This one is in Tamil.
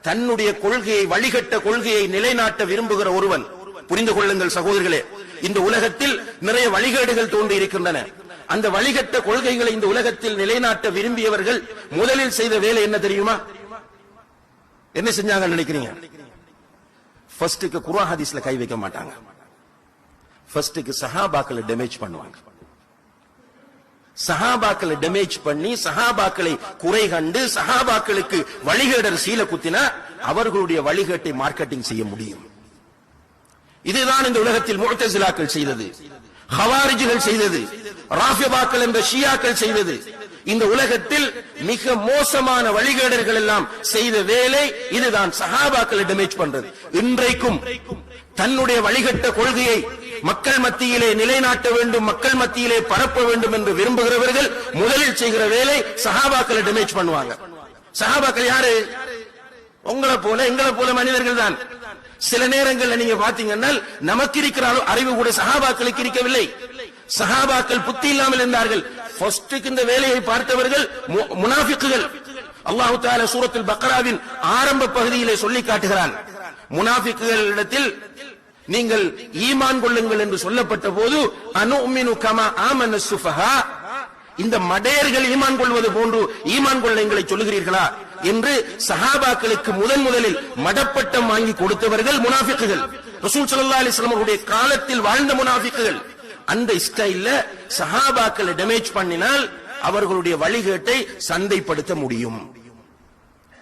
தன்னுடைய கொள்கையை வழிகட்ட கொள்கையை நிலைநாட்ட விரும்புகிற ஒருவன். புரிந்து கொள்ளுங்கள் சகோதரர்களே இந்த உலகத்தில் நிறைய வழிகேடுகள் தோன்றி இருக்கின்றன. அந்த வழிகட்ட கொள்கைகளை இந்த உலகத்தில் நிலைநாட்ட விரும்பியவர்கள் முதலில் செய்த வேலை என்ன தெரியுமா? என்ன செஞ்சாங்க நினைக்கிறீங்க? ஃபர்ஸ்டுக்கு குர்ஆன் ஹதீஸ்ல கை வைக்க மாட்டாங்க. ஃபர்ஸ்டுக்கு சஹாபாக்களை டேமேஜ் பண்ணுவாங்க. சஹாபாக்களை டேமேஜ் பண்ணி சஹாபாக்களை குறை கண்டு சஹாபாக்களுக்கு வழிகேடர் சீல குத்தினா அவர்களுடைய வழிகேட்டை மார்க்கெட்டிங் செய்ய முடியும். இதுதான் இந்த உலகத்தில் முகத்தசிலாக்கள் செய்தது. ஹவாரிஜிகள் செய்தது. ராஃபிபாக்கள் என்ற ஷியாக்கள் செய்தது. இந்த உலகத்தில் மிக மோசமான வழிகேடர்கள் எல்லாம் செய்த வேலை இதுதான். சஹாபாக்களை டேமேஜ் பண்றது. இன்றைக்கும் தன்னுடைய வழிகட்ட கொள்கையை மக்கள் மத்தியிலே நிலைநாட்ட வேண்டும் மக்கள் மத்தியிலே பரப்ப வேண்டும் என்று விரும்புகிறவர்கள் முதலில் செய்கிற வேலை சஹாபாக்களை டேமேஜ் பண்ணுவாங்க. சஹாபாக்கள் யாரு? உங்களை போல எங்களை போல மனிதர்கள் தான். சில நேரங்கள்ல நீங்க பாத்தீங்கன்னா நமக்கு இருக்கிற அறிவு கூட சகாபாக்களுக்கு இருக்கவில்லை. சகாபாக்கள் புத்தி இல்லாமல் இருந்தார்கள். இந்த வேலையை பார்த்தவர்கள் மு- முனாஃபிக்குகள். அல்லாஹு தால சூரத்தில் பக்ராவின் ஆரம்ப பகுதியிலே சொல்லி காட்டுகிறான். முனாஃபிக்குகளிடத்தில் நீங்கள் ஈமான் கொள்ளுங்கள் என்று சொல்லப்பட்ட போது அனுமினு கமா ஆமன சுஃபஹா. இந்த மடையர்கள் ஈமான் கொள்வது போன்று ஈமான் கொள்ள எங்களை சொல்லுகிறீர்களா என்று சஹாபாக்களுக்கு முதன் முதலில் மடப்பட்டம் வாங்கி கொடுத்தவர்கள் முனாஃபிக்குகள். ரசூல் சல்லா அலைஹி அவருடைய காலத்தில் வாழ்ந்த முனாஃபிக்குகள். அந்த ஸ்டைல்ல சஹாபாக்களை டேமேஜ் பண்ணினால் அவர்களுடைய வழிகேட்டை சந்தைப்படுத்த முடியும்.